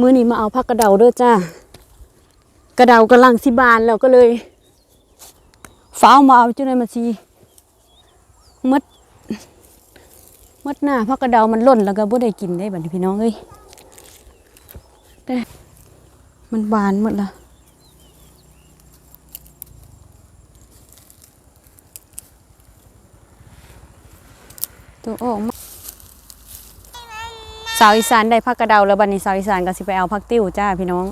มื้อนี้มาเอาผักกระเดาด้อจ้ากระเดากำลังสิบานแล้วก็เลยฟ้ามาเอาจังได๋มาสิมดมดหน้าผักกระเดามันล่นแล้วก็บ่ได้กินได้บัดนี้พี่น้องเอ้ยมันบานหมดละตัวออกมา สาวอีสานได้ผักกระเดาแล้วบัดนี้สาวอีสานก็สิไปเอาผักติ้วจ้าพี่น้อง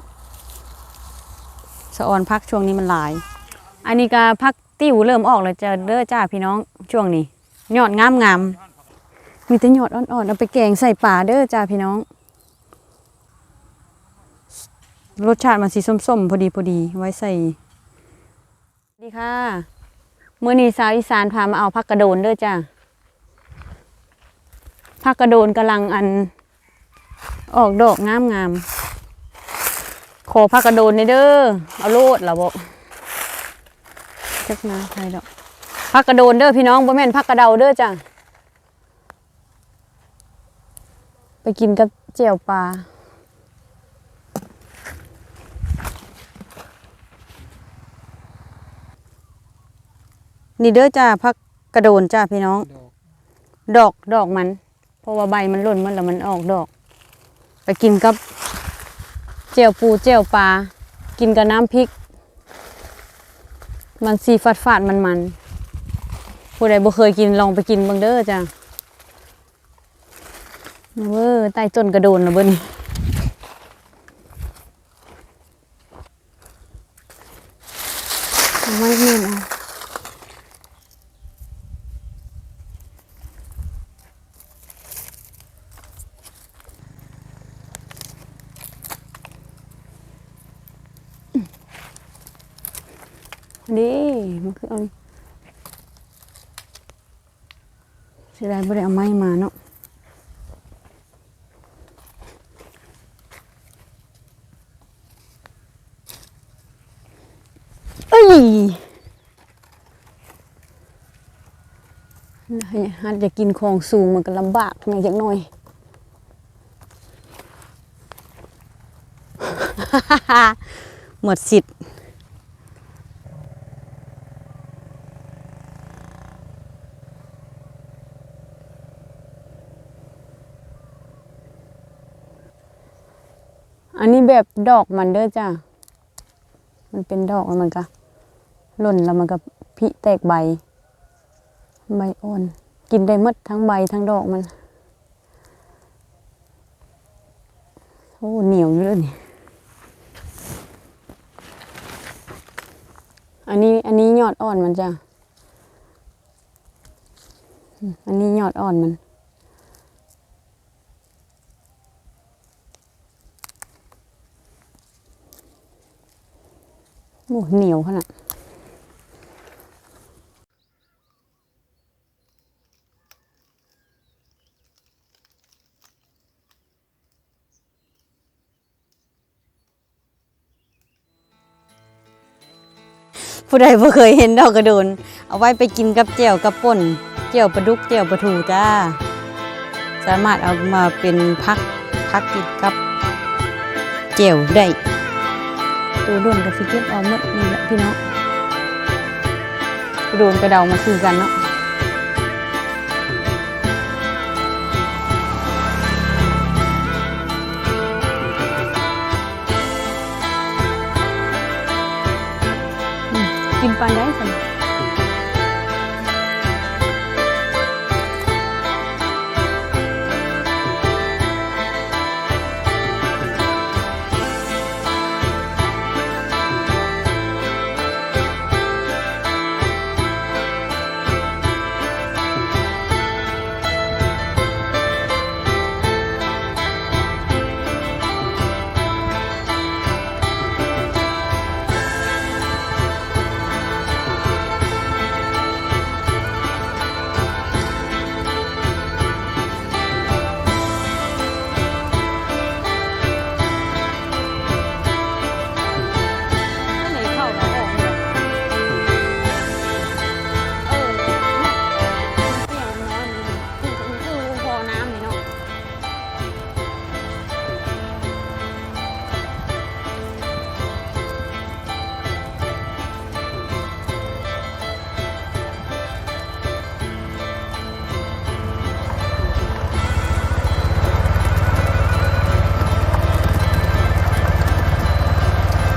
สะออนพักช่วงนี้มันหลาย อันนี้ก็พักติ้วเริ่มออกแล้วจะเด้อจ้าพี่น้องช่วงนี้ยอดงามงามๆมีแต่ยอดอ่อนๆเอาไปแกงใส่ป่าเด้อจ้าพี่น้อง รสชาติมันสีส้มๆ พอดีพอดีไว้ใส่ ดีค่ะเมื้อนี้สาวอีสานพามาเอาผักกระโดนเด้อจ้าผักกระโดนกำลังอัน ออกดอกงามๆขอพักกระโดนนี่เด้อเอาโลดล่ะบ่จักนะใครดอกพักกระโดนเด้อพี่น้องบ่แม่นพักกระเดาเด้อจ้ะไปกินกับเจียวปลานี่เด้อจ้าพักกระโดนจ้าพี่น้อง ดอกดอกมัน เพราะว่าใบมันหล่นมันแล้วมันออกดอก ไปกินกับเจียวปูเจียวปลา กินกับน้ำพริก มันสีฟาดฟาดมันมันๆผู้ใดบ่เคยกินลองไปกินบิ่งเด้อจ้ะเว้อใต้ต้นกระโดนนะเบิ่นี่เอาไม่เห็นเอาดีมันคือเอาเสีย ดายบ่ได้เอาไม้มาเนาะเอ้ยหัดจะกินของสูงมันก็ลำบากอย่างจักหน่อยหมดสิทธิ์ แบบดอกมันเด้อจ้ะมันเป็นดอกแล้วมันก็หล่นแล้วมันก็พิแตกใบ ใบอ่อน กินได้หมดทั้งใบทั้งดอกมัน โอ้เหนียวอยู่เลยนี่อันนี้อันนี้ยอดอ่อนมันจ้ะ อันนี้ยอดอ่อนมัน โอ้เหนียวขนาดผู้ใดบ่เคยเห็นดอกกระโดน เอาไว้ไปกินกับเจียวกับป่นเจียวปลาดุกเจียวปลาทูจ้า สามารถเอามาเป็นพักพักกินกับเจียวได้ ตัวโดนกับสิเก็บออาหมดนี่แหละพี่น้องกระโดนกระเดามาคือกันเนาะกินปลาได้สิ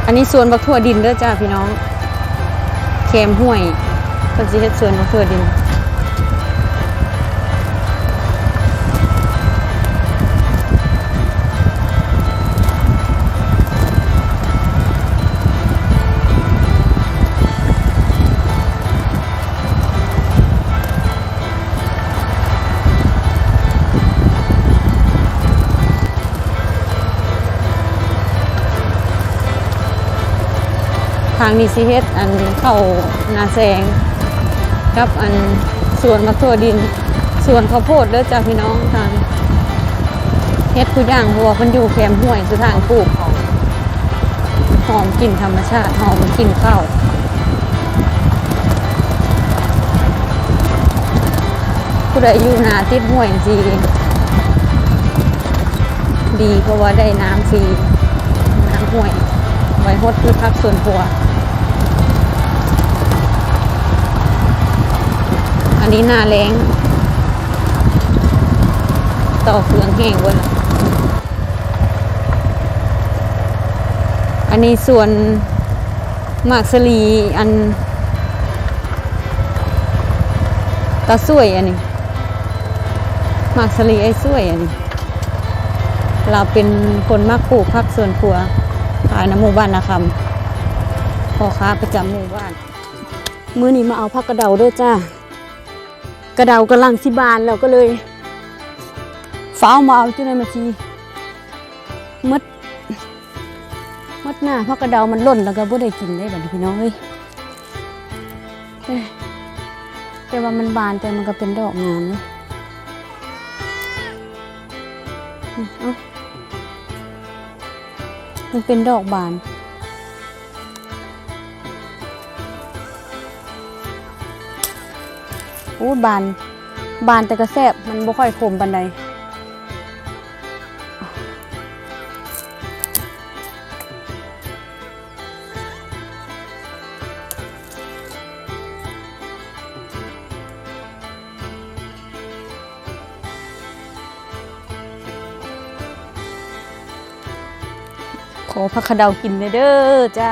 อันนี้สวนบักทั่วดินเด้อจ้าพี่น้อง แคมห้วยเพิ่นสิเฮ็ดสวนบักทั่วดิน ทางนี้สิเฮ็ดอันเข้านาแซงกับอันสวนมะทั่วดินสวนข้าวโพดเด้อจ้าพี่น้องทางเฮ็ดทุกอย่างเพราะว่ามันอยู่แคมห้วยสุทางปลูกหอมกลิ่นธรรมชาติหอมกลิ่นข้าวผู้ใดอยู่นาติดห้วยสิดีเพราะว่าได้น้ำฟรีน้ำห้วยไว้ฮดพืชพักส่วนครัว อันนี้หน้าแรงต่อเครื่องแห้งเว้ละอันนี้ส่วนมากสลีอันตาสวยอันนี้มากสลีไอ้สวยอันนี้ เราเป็นคนมักปลูกพักส่วนครัวขายน้ำหมู่บ้านนาคำพ่อค้าประจำหมู่บ้าน มื้อนี้มาเอาผักกระเดาด้วยจ้า กระเดากำลังสิบานแล้วก็เลยฟ้ามาเอาจุในมาชีมัดมัดหน้าผักกระเดามันล่นแล้วก็บ่ได้กินได้แบัดนี้พี่น้องเอ้ยแต่ว่ามันบานแต่มันก็เป็นดอกงามเลยเอ้ามันเป็นดอกบาน อ้บาน บานแต่ก็แซบมันบ่ค่อยขมปันใดขอผักขะเดากินเลยเด้อจ้า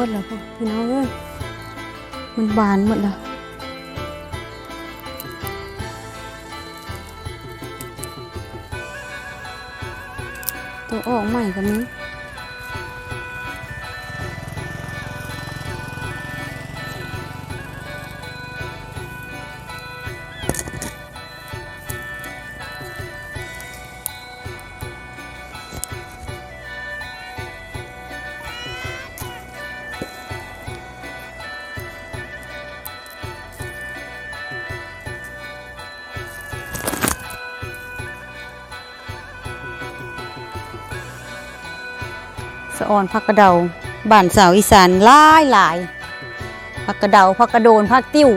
หมดแล้วพ่อพี่น้องเอ้ยมันบานหมดแล้วตัวออกใหม่กับนี้ อ่อนผักกระเดาบ้านสาวอีสานหลายหลายผักกระเดาผักกระโดนผักติ้ว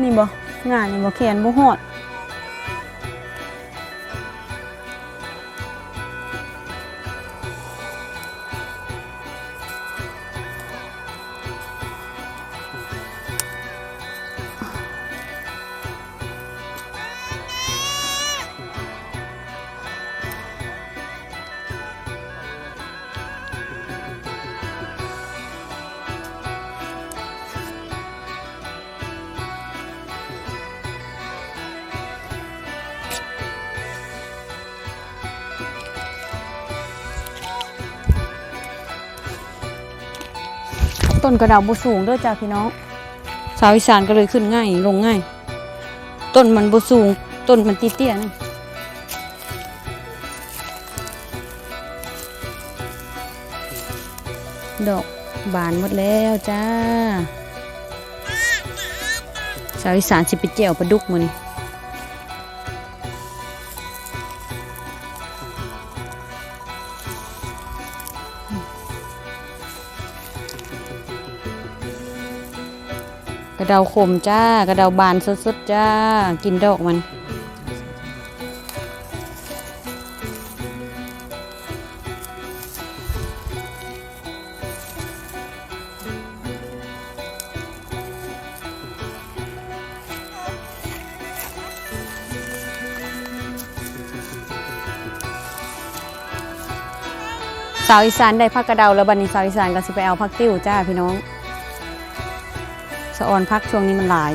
นี่บ่งานนี่บ่แขนบ่หอด ต้นกระดาบ่สูงด้วยจ้าพี่น้อง สาวอีสานก็เลยขึ้นง่าย ลงง่าย ต้นมันบ่สูง ต้นมันตีเตี้ยนดอกบานหมดแล้วจ้า สาวอีสานสิไปเจียวปลาดุกมือนี้ เดาขมจ้ากระเดาบานสดๆจ้า กินดอกมัน สาวอีสานได้พักกระเดาแล้วบันนี้สาวอีสานก็สิไปเอาพักติ้วจ้าพี่น้อง สะออนพักช่วงนี้มันหลาย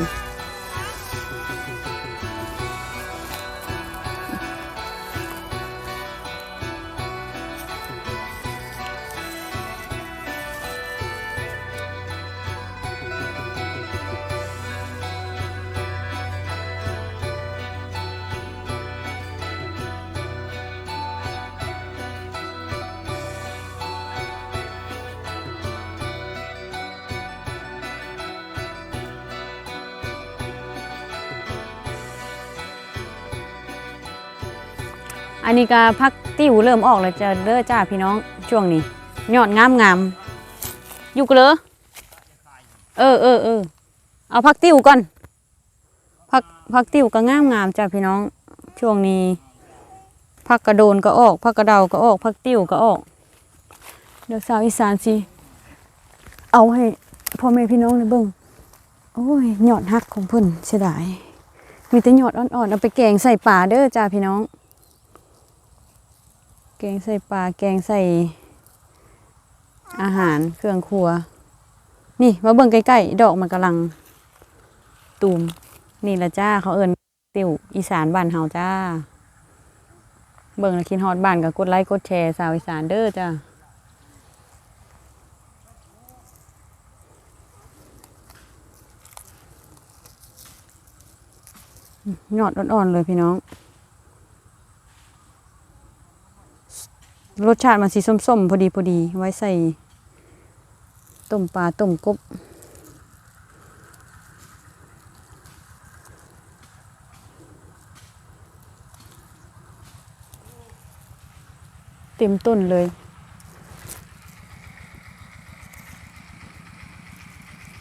อันนี้ก็พักติ้วเริ่มออกแล้วจะเด้อจ้าพี่น้องช่วงนี้ยอดงามงามอยู่กันเลยเออเออเออเอาพักติ้วก่อนพักพักติ้วก็งามงามจ้าพี่น้องช่วงนี้พักกระโดนก็ออกพักกระเดาก็ออกพักติ้วก็ออกเดี๋ยวสาวอีสานสิเอาให้พ่อแม่พี่น้องเลยเบิ่งโอ้ยยอดฮักของเพิ่นเสียดายมีแต่ยอดอ่อนๆเอาไปแกงใส่ป่าเด้อจ้าพี่น้อง กงใส่ปลาแกงใส่อาหารเครื่องครัว นี่มาเบิ่งใกล้ๆดอกมันกำลังตูม นี่ละจ้าเขาเอิญติวอีสานบ้านเฮาจ้า เบิ่งแล้วคิดฮอดบ้านก็กดไลค์กดแชร์สาวอีสานเด้อจ้าหยอดอ่อนๆเลยพี่น้อง รสชาติมันสีส้มๆ พอดีพอดี ไว้ใส่ ต้มปลาต้มกบเต็มต้นเลย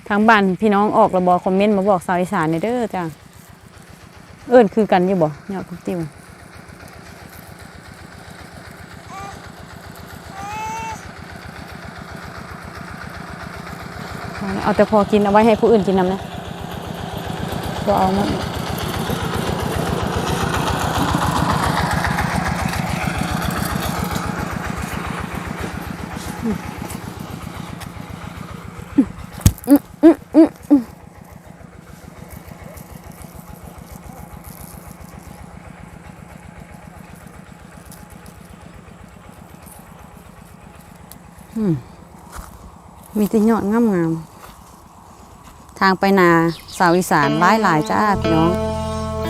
ทางบ้านพี่น้องออกระบอคอมเมนต์มาบอกสาวอีสานในเด้อจ้าเอิ้นคือกันอยู่บ่เนี่ยคุณติว เอาแต่พอกินเอาไว้ให้ผู้อื่นกินน้ำนะก็เอามดมีแต่ยอดงามๆ ทางไปนาสาวอีสานหลายหลายๆจ้าพี่น้อง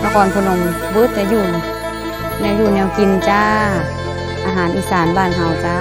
นครพนมเบิดจะอยู่แนวอยู่แนวกินจ้า อาหารอีสานบ้านเฮาจ้า